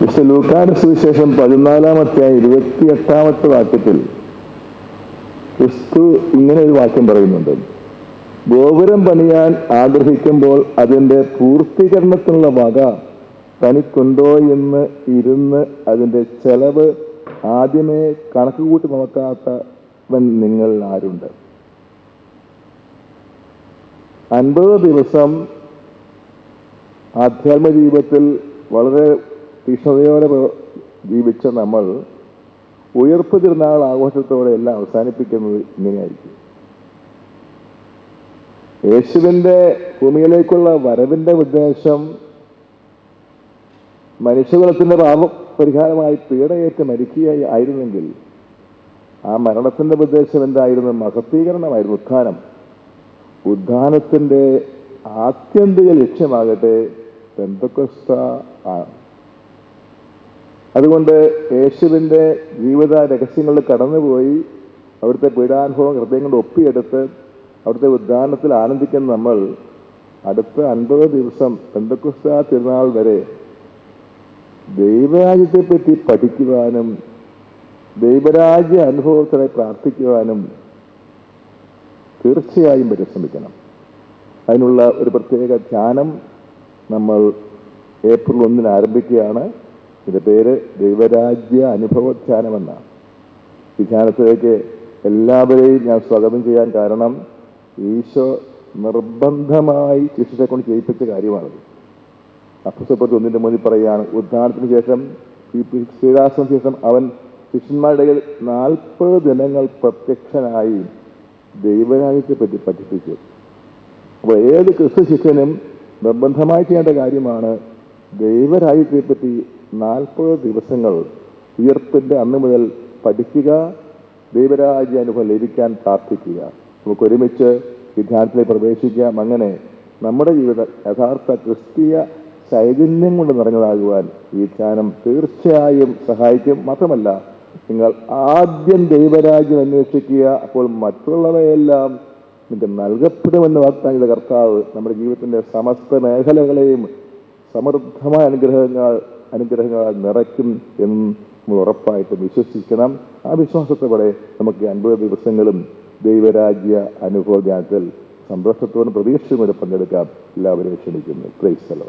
വിശുദ്ധ ലൂക്കാട് സുവിശേഷം പതിനാലാമത്തെ ഇരുപത്തിയെട്ടാമത്തെ വാക്യത്തിൽ ക്രിസ്തു ഇങ്ങനെ ഒരു വാക്യം പറയുന്നുണ്ട്. ഗോപുരം പണിയാൻ ആഗ്രഹിക്കുമ്പോൾ അതിന്റെ പൂർത്തീകരണത്തിനുള്ള വക തനിക്കുണ്ടോ എന്ന് ഇരുന്ന് അതിന്റെ ചെലവ് ആദ്യമേ കണക്ക് കൂട്ടി നോക്കാത്തവൻ നിങ്ങൾ ആരുണ്ട്? അൻപത് ദിവസം ആധ്യാത്മ ജീവിതത്തിൽ വളരെ തീക്ഷ്ണതയോടെ ജീവിച്ച നമ്മൾ ഉയർപ്പ് തിരുനാൾ ആഘോഷത്തോടെ എല്ലാം അവസാനിപ്പിക്കുന്നത് ഇങ്ങനെയായിരിക്കും. യേശുവിന്റെ ഭൂമിയിലേക്കുള്ള വരവിന്റെ ഉദ്ദേശം മനുഷ്യകുലത്തിന്റെ പാപ പരിഹാരമായി പീഡയേറ്റ് മരിക്കുകയായി ആയിരുന്നെങ്കിൽ ആ മരണത്തിന്റെ ഉദ്ദേശം എന്തായിരുന്നു? മഹത്വീകരണമായിരുന്നു ഉത്ഥാനം. ഉദ്ധാനത്തിന്റെ ആത്യന്തിക ലക്ഷ്യമാകട്ടെ ആണ്. അതുകൊണ്ട് യേശുവിന്റെ ജീവിത രഹസ്യങ്ങളിൽ കടന്നുപോയി അവിടുത്തെ പീഡാനുഭവം ഹൃദയം കൊണ്ട് ഒപ്പിയെടുത്ത് അവിടുത്തെ ഉദ്ധാനത്തിൽ ആനന്ദിക്കുന്ന നമ്മൾ അടുത്ത അൻപത് ദിവസം പെന്തക്കുസ്ത തിരുനാൾ വരെ ദൈവരാജ്യത്തെപ്പറ്റി പഠിക്കുവാനും ദൈവരാജ്യ അനുഭവത്തിനായി പ്രാർത്ഥിക്കുവാനും തീർച്ചയായും പരിശ്രമിക്കണം. അതിനുള്ള ഒരു പ്രത്യേക ധ്യാനം നമ്മൾ ഏപ്രിൽ ഒന്നിന് ആരംഭിക്കുകയാണ്. ഇതിന്റെ പേര് ദൈവരാജ്യ അനുഭവ ധ്യാനമെന്നാണ് ഈ ധ്യാനത്തിലേക്ക് എല്ലാവരെയും ഞാൻ സ്വാഗതം ചെയ്യാൻ കാരണം ഈശോ നിർബന്ധമായി ശിഷ്യരെ കൊണ്ട് ചെയ്യിപ്പിച്ച കാര്യമാണത്. അപ്പുസപ്പുറത്ത് ഒന്നിന്റെ മുന്നിൽ പറയുകയാണ് ഉദ്ഘാടനത്തിന് ശേഷം ശ്രീദാസന് ശേഷം അവൻ ശിഷ്യന്മാരുടെ നാൽപ്പത് ദിനങ്ങൾ പ്രത്യക്ഷനായി ദൈവരാജ്യത്തെ പറ്റി പഠിപ്പിച്ചു. അപ്പോൾ ഏത് ക്രിസ്തു ശിഷ്യനും നിർബന്ധമായി ചെയ്യേണ്ട കാര്യമാണ് ദൈവരാജ്യത്തെ പറ്റി നാൽപ്പത് ദിവസങ്ങൾ ഉയർപ്പിന്റെ അന്ന് മുതൽ പഠിക്കുക ദൈവരാജ്യ അനുഭവം ലഭിക്കാൻ പ്രാർത്ഥിക്കുക. നമുക്ക് ഒരുമിച്ച് ഈ പ്രവേശിക്കാം. അങ്ങനെ നമ്മുടെ ജീവിതം യഥാർത്ഥ ക്രിസ്തീയ ചൈതന്യം കൊണ്ട് നിറഞ്ഞതാകുവാൻ ഈ ധ്യാനം തീർച്ചയായും സഹായിക്കും. മാത്രമല്ല നിങ്ങൾ ആദ്യം ദൈവരാജ്യം അന്വേഷിക്കുക അപ്പോൾ മറ്റുള്ളവയെല്ലാം നിങ്ങൾക്ക് നൽകപ്പെടുമെന്ന് വാഗ്ദാനിയുടെ കർത്താവ് നമ്മുടെ ജീവിതത്തിന്റെ സമസ്ത മേഖലകളെയും സമൃദ്ധമായ അനുഗ്രഹങ്ങൾ അനുഗ്രഹങ്ങളാൽ നിറയ്ക്കും എന്ന് നമ്മൾ ഉറപ്പായിട്ടും വിശ്വസിക്കണം. ആ വിശ്വാസത്തോടെ നമുക്ക് അൻപത് ദിവസങ്ങളും ദൈവരാജ്യ അനുഭവ ധ്യാനത്തിൽ സന്തോഷത്തോടും പ്രതീക്ഷയോടെ പങ്കെടുക്കാം എല്ലാവരെയും ക്ഷണിക്കുന്നു. ക്രൈസ്തലോ